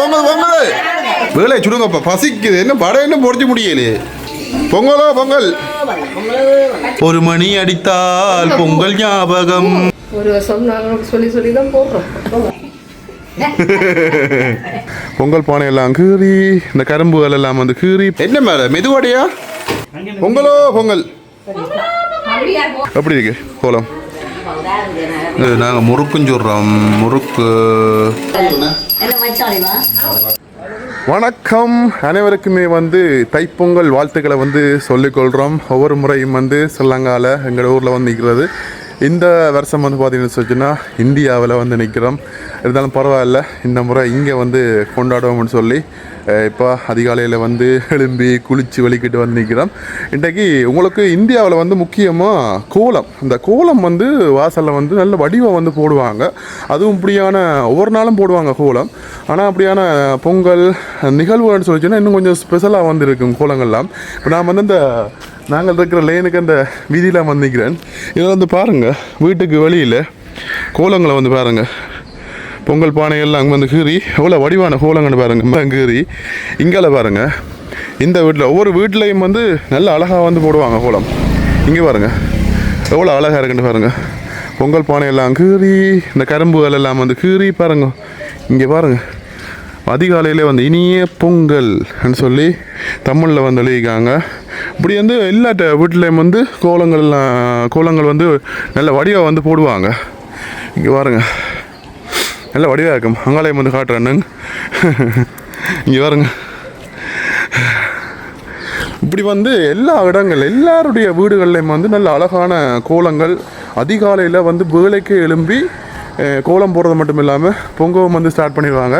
பொங்கல் பொங்கல் பொங்கல் வேலை சுடுங்கப்பா. பசிக்குது. என்ன படம் என்ன பொடிச்சு முடியலையே பொங்கலோ பொங்கல்? ஒரு மணி அடித்தால் பொங்கல் ஞாபகம். ஒரு வருஷம் நாங்கள் சொல்லி சொல்லி தான் போடுறோம். பொங்கல் பானை எல்லாம் கீறி இந்த கரும்புகள் எல்லாம் வந்து கீறி. என்ன மேல? மெதுவடையா? பொங்கலோ பொங்கல்? எப்படி இருக்கு? கோலம்? இது நாங்க முறுக்குன்னு சொல்றோம். முறுக்கு. வணக்கம். அனைவருக்குமே வந்து தைப்பொங்கல் வாழ்த்துக்களை வந்து சொல்லிக்கொள்கிறோம் ஒவ்வொரு முறையும் வந்து ஸ்ரீலங்காவில் எங்கள் ஊரில் வந்து நிற்கிறது இந்த வருஷம் வந்து பார்த்திங்கன்னு சொன்னா இந்தியாவில் வந்து நிற்கிறோம் இருந்தாலும் பரவாயில்ல இந்த முறை இங்கே வந்து கொண்டாடுவோம்னு சொல்லி இப்போ அதிகாலையில் வந்து எழும்பி குளித்து வெளிக்கிட்டு வந்து நிற்கிறோம் இன்றைக்கு உங்களுக்கு இந்தியாவில் வந்து முக்கியமாக கோலம். இந்த கோலம் வந்து வாசலில் வந்து நல்ல வடிவம் வந்து போடுவாங்க. அதுவும் இப்படியான ஒவ்வொரு நாளும் போடுவாங்க கோலம். ஆனால் அப்படியான பொங்கல் நிகழ்வுன்னு சொல்லிச்சுன்னா இன்னும் கொஞ்சம் ஸ்பெஷலாக வந்து இருக்கும் கோலங்கள்லாம். இப்போ நான் வந்து இந்த நாங்கள் இருக்கிற லேனுக்கு அந்த வீதியில் வந்திருக்கிறேன் இதில் வந்து பாருங்கள் வீட்டுக்கு வெளியில் கோலங்களை வந்து பாருங்கள் பொங்கல் பானைகள்லாம் அங்கே வந்து கீறி எவ்வளோ வடிவான கோலங்கன்னு பாருங்கள் கீறி இங்கால பாருங்கள் இந்த வீட்டில் ஒவ்வொரு வீட்லேயும் வந்து நல்ல அழகாக வந்து போடுவாங்க கோலம். இங்கே பாருங்கள் எவ்வளோ அழகாக இருக்குன்னு பாருங்கள் பொங்கல் பானையெல்லாம் கீறி இந்த கரும்புகள் எல்லாம் வந்து கீறி பாருங்க. இங்கே பாருங்கள் அதிகாலையில் வந்து இனிய பொங்கல்னு சொல்லி தமிழில் வந்து எழுதிக்காங்க இப்படி வந்து எல்லா ட- வீட்லேயும் வந்து கோலங்கள்லாம் கோலங்கள் வந்து நல்ல வடிவாக வந்து போடுவாங்க. இங்கே பாருங்க. நல்ல வடிவாக இருக்கும். அங்காலயம் வந்து காட்டுறேன்னு இங்கே பாருங்க. இப்படி வந்து எல்லா இடங்கள் எல்லாருடைய வீடுகள்லையும் வந்து நல்ல அழகான கோலங்கள் அதிகாலையில் வந்து வேலைக்கு எழும்பி கோலம் போடுறது மட்டும் இல்லாமல் பொங்கவும் வந்து ஸ்டார்ட் பண்ணிடுவாங்க.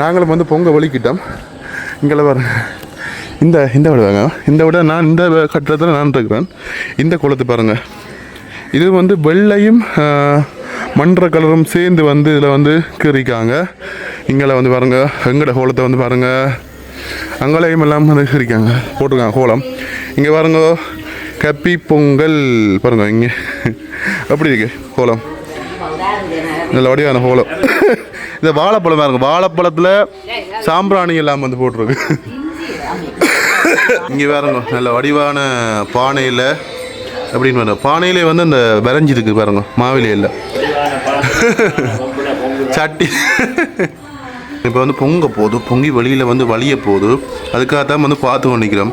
நாங்களும் வந்து பொங்க வலிக்கிட்டோம். இங்கே பாருங்க. இந்த இந்த விட வாங்க இந்த விட நான் இந்த கட்டத்தில் நான் இருக்கிறேன். இந்த கோலத்தை பாருங்கள் இது வந்து வெள்ளையும் மன்ற கலரும் சேர்ந்து வந்து இதில் வந்து கீறிக்காங்க. இங்கே வந்து பாருங்கள் எங்கட கோலத்தை வந்து பாருங்கள் அங்கலையும் எல்லாம் வந்து கிரிக்காங்க போட்டிருக்காங்க கோலம். இங்கே பாருங்க. கப்பி பொங்கல். பாருங்க இங்கே. அப்படி இருக்கு? கோலம். நல்ல வடிவான கோலம் இந்த வாழைப்பழம் பாருங்க வாழைப்பழத்தில் சாம்பிராணி எல்லாம் வந்து போட்டிருக்கு. இங்கே பாருங்க நல்ல வடிவான பானையில் அப்படின்னு பாருங்க பானையிலே வந்து அந்த விரைஞ்சிருக்கு பாருங்க மாவிலே இல்லை. சட்டி. இப்போ வந்து பொங்க போகுது பொங்கி வெளியில் வந்து வலிய போகுது அதுக்காக தான் வந்து பார்த்து கொண்டிருக்கிறோம்.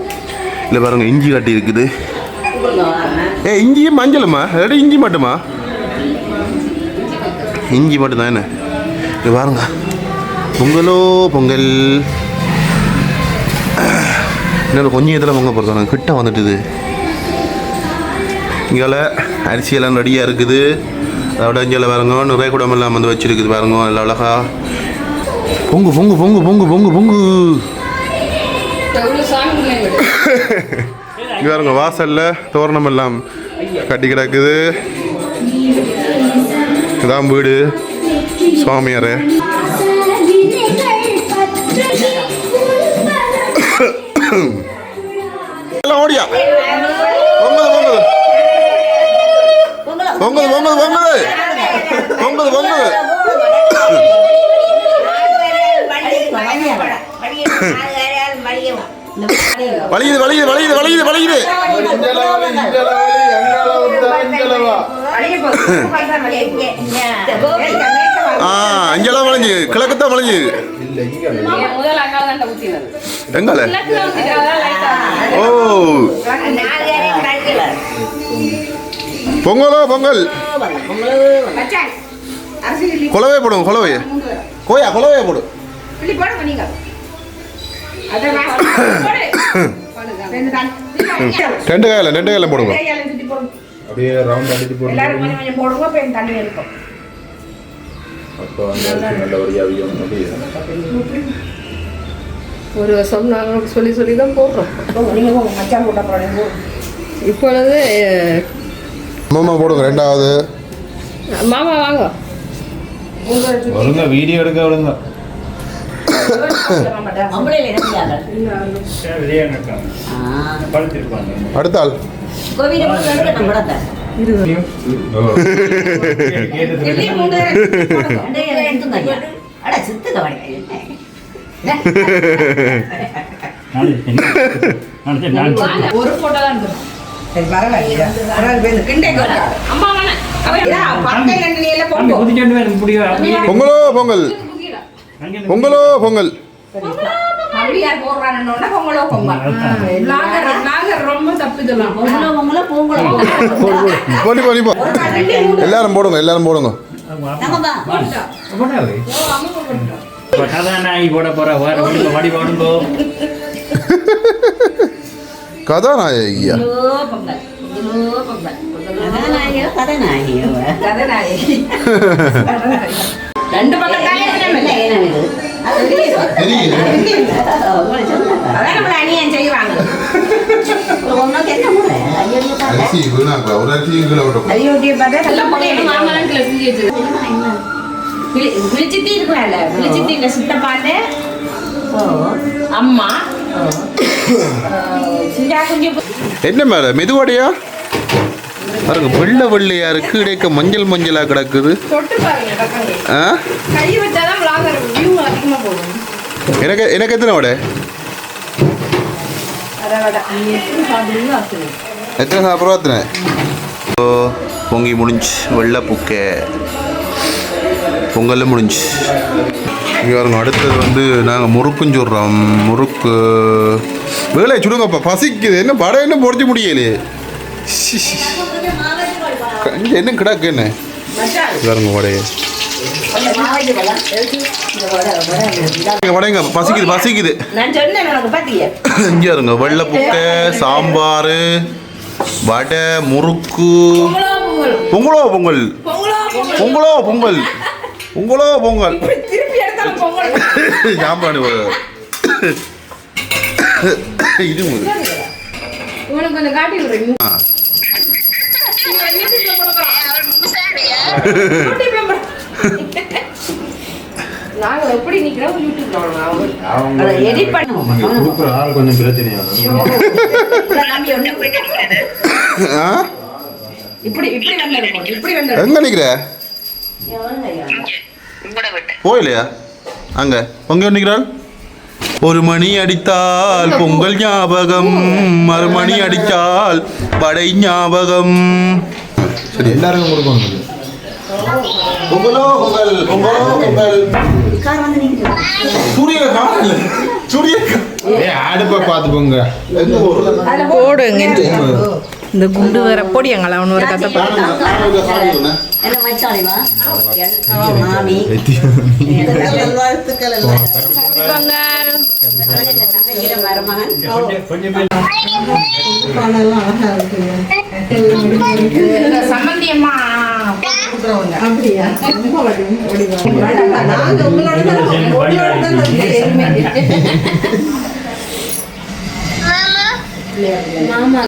இல்லை பாருங்க இஞ்சி கட்டி இருக்குது. ஏ இஞ்சியும் மஞ்சளுமா? ரெடி இஞ்சி மட்டுமா? இஞ்சி மட்டும்தான் என்ன? இது பாருங்க. பொங்கலோ பொங்கல். இன்னொரு கொஞ்சம் இதில் பொங்க போகிறோம் கிட்ட வந்துட்டுது. இங்கே அரிசியெல்லாம் ரெடியாக இருக்குது. அதோட இங்கே பாருங்க. நிறைய குடமெல்லாம் வந்து வச்சுருக்குது பாருங்க. நல்லா அழகா. பொங்கு பொங்கு பொங்கு பொங்கு பொங்கு பொங்கு. இங்கே பாருங்க வாசலில் தோரணம் எல்லாம் கட்டி கிடக்குது. இதான் வீடு. சுவாமியாரே. எல்லாம் ஓடியா? பொங்கல் பொங்கல் பொங்கல் பொங்கல் பொங்கல் பொங்கல் வலியுது வலியுது வலியுது வலியுது வலியுது. ஆ அங்கெல்லாம் வளைஞ்சு. வளைஞ்சு. அங்கால தான் ஊற்றினது எங்கால? ஓ. பொங்கலோ பொங்கல்? குலவை போடுங்க குலவைய கோயா குலவைய போடு. ரெண்டு காயில ரெண்டு காயில போடுங்க. அப்படியே ரவுண்ட் அடிச்சு போட்டு அப்போ வந்து அரிசி நல்லபடியாக அவியும் ஒரு வருஷம் நாங்கள் சொல்லி சொல்லி தான் போடுறோம். இப்பொழுது மாமா போடுங்க ரெண்டாவது. மாமா வாங்க. ஒழுங்கா வீடியோ எடுக்க விடுங்க அடுத்த ஆள். ஒரு போட்டோ தான் பொங்கலோ. பொங்கல். பொங்கலோ பொங்கல். அப்படியா போடுறான்னு பொங்கலோ பொங்கல் நாங்க நாங்க ரொம்ப தப்பு இதெல்லாம். பொங்கலோ பொங்கலோ பொங்கலோ போலி போலி போ. எல்லாரும் போடுங்க எல்லாரும் போடுங்க. கதாநாயகி போட போற வாடி பாடுங்கோ கதாநாயகியோ? கதாநாயகி. ரெண்டு பக்கம் விழிச்சிட்டு இருக்கலாம்ல விழிச்சிட்டு இந்த சித்தப்பாண்ட அம்மா. என்ன மேல மெதுவாடையா பாருங்க வெள்ளை வெள்ளையா இருக்கு. இடைக்க மஞ்சள் மஞ்சளா கிடக்குது. எனக்கு எனக்கு எத்தனை வடை? எத்தனை எத்தனை ஓ பொங்கி முடிஞ்சு வெள்ளை புக்கை. பொங்கல் முடிஞ்சு. இங்கே பாருங்க அடுத்தது வந்து நாங்கள் முறுக்குன்னு சொல்கிறோம் முறுக்கு. வேலை சுடுங்கப்பா பசிக்குது. என்ன படம் என்ன பொறிச்சு முடியலையே? என்ன கிடக்கு என்ன பாருங்க வடையை வடைங்க பசிக்குது பசிக்குது. நான் சொன்னேன் உனக்கு பாத்தியா? இங்கே இருங்க வெள்ளை புக்கை சாம்பார் வடை முறுக்கு. பொங்கலோ பொங்கல்? பொங்கலோ பொங்கல்? பொங்கலோ பொங்கல்? சாம்பார் இது கொஞ்சம் காட்டி விடுறீங்க ஆ. நாங்க எப்படி நிக்கிறோம்? யூடியூப்ல வரணும் அதை எடிட் பண்ணுவோம் கொடுக்குற ஆள் கொஞ்சம் பிரச்சனையா இப்படி இப்படி வந்திருக்கோம் இப்படி வந்து எங்க நிக்கிற? போயிலையா அங்க. பொங்க நிக்கிறாள்? ஒரு மணி அடித்தால் பொங்கல் ஞாபகம் மறுமணி அடித்தால் படை ஞாபகம். சரி எல்லாருக்கும் கொடுக்கணும். வந்து நிற்கிறது சூரிய காணல சூரிய ஏ அடுப்பை பார்த்து போங்க போடுங்க இந்த குண்டு வேற பொடியங்களா அவனு ஒரு கதை என்ன மச்சாலிவா மாமி வாழ்த்துக்கள் மருமகன் சம்பந்தியம்மா அப்படியா? மாமா.